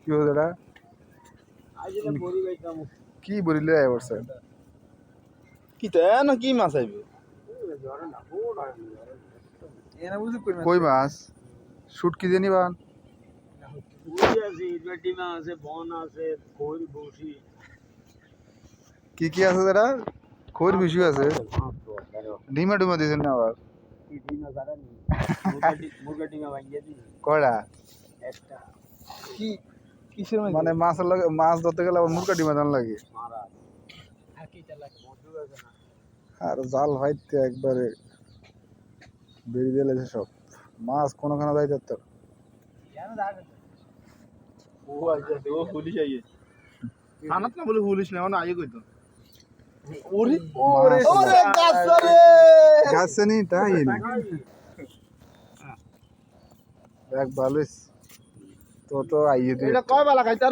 কি হলো এটা কি বলিলে এবছর কি তা না কি মাছ আইবে? কই মাছ শুট কি জানি বান কি কি আছে দাদা? খৈর বেশি আছে। ডিমা ডুমা দিয়েছেন না আবার? কি কি কিসের মানে মাছের লাগে মাছ ধরতে গেলে আবার মুরকা লাগে। আর জাল ভাইতে একবারে বেরিয়ে দিলে সব। মাছ কোনোখানে যাইতে তো ও ও পুলিশ থানাত না বলে পুলিশ না মানে আইয়ে কইতো ওরে ওরে, ওরে গাছ রে তাই দেখ ভালো তো তো আইয়ে দিয়ে কয় বেলা খাইতে